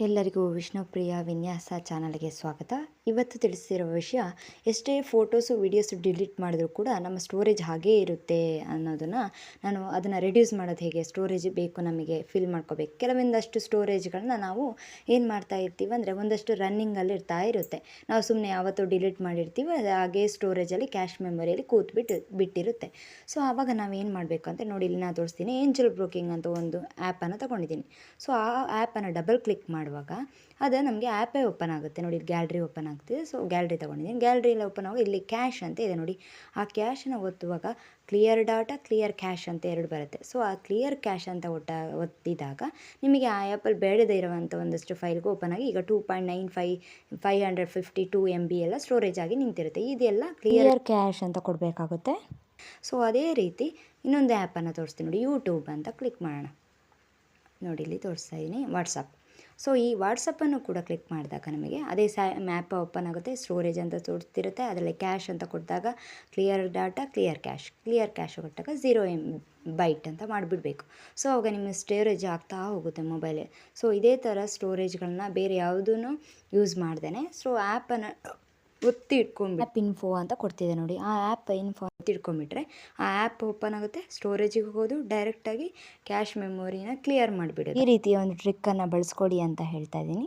ಎಲ್ಲರಿಗೂ ವಿಷ್ಣುಪ್ರಿಯ ವಿನ್ಯಾಸ ಚಾನಲ್ಗೆ ಸ್ವಾಗತ. ಇವತ್ತು ತಿಳಿಸಿರೋ ವಿಷಯ, ಎಷ್ಟೇ ಫೋಟೋಸು, ವೀಡಿಯೋಸು ಡಿಲೀಟ್ ಮಾಡಿದ್ರೂ ಕೂಡ ನಮ್ಮ ಸ್ಟೋರೇಜ್ ಹಾಗೇ ಇರುತ್ತೆ ಅನ್ನೋದನ್ನು ನಾನು ಅದನ್ನು ರೆಡ್ಯೂಸ್ ಮಾಡೋದು ಹೇಗೆ, ಸ್ಟೋರೇಜ್ ಬೇಕು ನಮಗೆ, ಫಿಲ್ ಮಾಡ್ಕೋಬೇಕು. ಕೆಲವೊಂದಷ್ಟು ಸ್ಟೋರೇಜ್ಗಳನ್ನ ನಾವು ಏನು ಮಾಡ್ತಾ ಇರ್ತೀವಿ ಅಂದರೆ ಒಂದಷ್ಟು ರನ್ನಿಂಗಲ್ಲಿ ಇರ್ತಾ ಇರುತ್ತೆ. ನಾವು ಸುಮ್ಮನೆ ಯಾವತ್ತು ಡಿಲೀಟ್ ಮಾಡಿರ್ತೀವಿ ಅದು ಹಾಗೇ ಸ್ಟೋರೇಜಲ್ಲಿ ಕ್ಯಾಶ್ ಮೆಮೊರಿಯಲ್ಲಿ ಕೂತ್ಬಿಟ್ಟು ಬಿಟ್ಟಿರುತ್ತೆ. ಸೊ, ಆವಾಗ ನಾವು ಏನು ಮಾಡಬೇಕು ಅಂತ ನೋಡಿ, ಇಲ್ಲಿ ನಾನು ತೋರಿಸ್ತೀನಿ, ಏಂಜಲ್ ಬ್ರೋಕಿಂಗ್ ಅಂತ ಒಂದು ಆ್ಯಪನ್ನು ತೊಗೊಂಡಿದ್ದೀನಿ. ಸೊ, ಆ ಆ್ಯಪನ್ನು ಡಬಲ್ ಕ್ಲಿಕ್ ಮಾಡುವಾಗ ಅದು ನಮಗೆ ಆ್ಯಪೇ ಓಪನ್ ಆಗುತ್ತೆ. ನೋಡಿ ಗ್ಯಾಲ್ರಿ ಓಪನ್ ಆಗ್ತಿದೆ ಸೊ ಗ್ಯಾಲ್ರಿ ತೊಗೊಂಡಿದ್ದೀನಿ. ಗ್ಯಾಲ್ರಿಯಲ್ಲಿ ಓಪನ್ ಆಗುವಾಗ ಇಲ್ಲಿ ಕ್ಯಾಶ್ ಅಂತ ಇದೆ ನೋಡಿ. ಆ ಕ್ಯಾಶನ್ನು ಒತ್ತುವಾಗ ಕ್ಲಿಯರ್ ಡಾಟಾ ಕ್ಲಿಯರ್ ಕ್ಯಾಶ್ ಅಂತ ಎರಡು ಬರುತ್ತೆ. ಸೊ ಆ ಕ್ಲಿಯರ್ ಕ್ಯಾಶ್ ಅಂತ ಒಟ್ಟ ಒತ್ತಿದಾಗ ನಿಮಗೆ ಆ ಆ್ಯಪಲ್ಲಿ ಬೇಡದೇ ಇರುವಂಥ ಒಂದಷ್ಟು ಫೈಲ್ಗೂ ಓಪನ್ ಆಗಿ ಈಗ two point nine five five hundred fifty two M B ಎಲ್ಲ ಸ್ಟೋರೇಜ್ ಆಗಿ ನಿಂತಿರುತ್ತೆ. ಇದೆಲ್ಲ ಕ್ಲಿಯರ್ ಕ್ಯಾಶ್ ಅಂತ ಕೊಡಬೇಕಾಗುತ್ತೆ. ಸೊ ಅದೇ ರೀತಿ ಇನ್ನೊಂದು ಆ್ಯಪನ್ನು ತೋರಿಸ್ತೀನಿ ನೋಡಿ. ಯೂಟ್ಯೂಬ್ ಅಂತ ಕ್ಲಿಕ್ ಮಾಡೋಣ. ನೋಡಿ ಇಲ್ಲಿ ತೋರಿಸ್ತಾ ಇದ್ದೀನಿ ವಾಟ್ಸಪ್ ಸೊ ಈ ವಾಟ್ಸಪ್ಪನ್ನು ಕೂಡ ಕ್ಲಿಕ್ ಮಾಡಿದಾಗ ನಮಗೆ ಅದೇ ಸ್ಯಾ ಮ್ಯಾಪ್ ಓಪನ್ ಆಗುತ್ತೆ ಸ್ಟೋರೇಜ್ ಅಂತ ತೋರಿಸ್ತಿರುತ್ತೆ ಅದರಲ್ಲಿ ಕ್ಯಾಶ್ ಅಂತ ಕೊಟ್ಟಾಗ clear data clear cache clear cache ಕೊಟ್ಟಾಗ ಝೀರೋ ಎಂ ಬೈಟ್ ಅಂತ ಮಾಡಿಬಿಡಬೇಕು. ಸೊ ಅವಾಗ ನಿಮ್ಮ ಸ್ಟೋರೇಜ್ ಆಗ್ತಾ ಹೋಗುತ್ತೆ ಮೊಬೈಲೇ ಸೊ ಇದೇ ಥರ ಸ್ಟೋರೇಜ್ಗಳನ್ನ ಬೇರೆ ಯಾವುದೂ ಯೂಸ್ ಮಾಡ್ದೇ ಸೊ ಆ್ಯಪನ್ನು ಒತ್ತಿ ಇಟ್ಕೊಂಡ್ಬಿಟ್ಟು ಆ್ಯಪ್ ಇನ್ಫೋ ಅಂತ ಕೊಡ್ತಿದೆ ನೋಡಿ. ಆ ಆ್ಯಪ್ ಇನ್ಫೋ ಒತ್ತಿ ಇಟ್ಕೊಂಡ್ಬಿಟ್ರೆ ಆ ಆ್ಯಪ್ ಓಪನ್ ಆಗುತ್ತೆ. ಸ್ಟೋರೇಜಿಗೆ ಹೋಗೋದು ಡೈರೆಕ್ಟಾಗಿ ಕ್ಯಾಶ್ ಮೆಮೊರಿನ ಕ್ಲಿಯರ್ ಮಾಡಿಬಿಡೋದು. ಈ ರೀತಿಯ ಒಂದು ಟ್ರಿಕ್ಕನ್ನು ಬಳಸ್ಕೊಡಿ ಅಂತ ಹೇಳ್ತಾ ಇದ್ದೀನಿ.